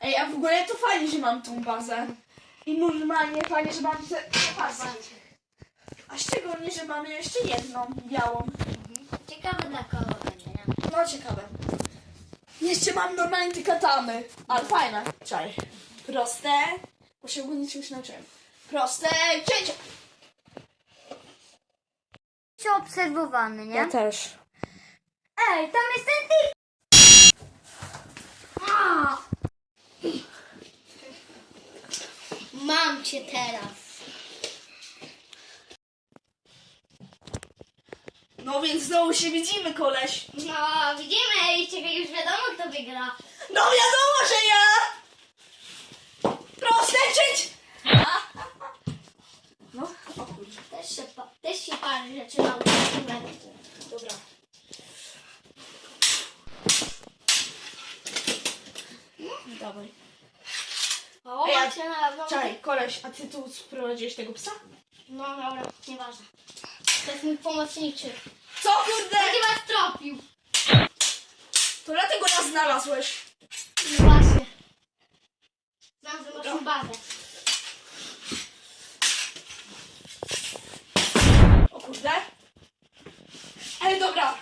Ej, a w ogóle to fajnie, że mam tą bazę. I normalnie fajnie, że mam te bazę. A szczególnie, że mamy jeszcze jedną białą. Ciekawe dla kogo będzie, nie? No ciekawe. Jeszcze mam normalnie te katany. Ale fajne. Czaj. Proste. Bo się ogólnie czegoś nauczyłem. Proste. Cięcie. Się obserwowany, nie? też. Ej, tam jest ten typ! A! Cię teraz. No więc znowu się widzimy, koleś. No, widzimy i ciebie już wiadomo, kto wygra. No wiadomo, że ja! Proste cięć! No, o kurczę. Też się, pa- też się parę rzeczy nauczyłem. Dobra. Dawaj. O, Ej, a- macie na no, Czekaj, koleś, a ty tu sprowadziłeś tego psa? No dobra, nieważne. To jest mój pomocniczy. Co kurde? Będzie was tropił. To dlatego nas znalazłeś. No właśnie. Znam że naszą bazę. O kurde. Ej, dobra.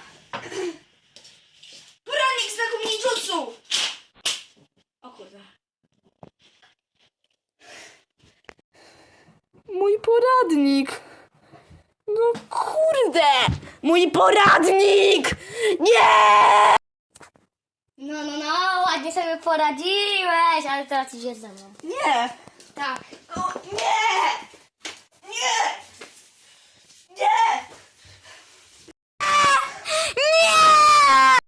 Poranik znaku ninjutsu. O kurde. Mój poradnik. No kurde. Mój poradnik. Nie! No, no, no, ładnie sobie poradziłeś, ale teraz idziesz ze mną. Nie. Tak. No nie!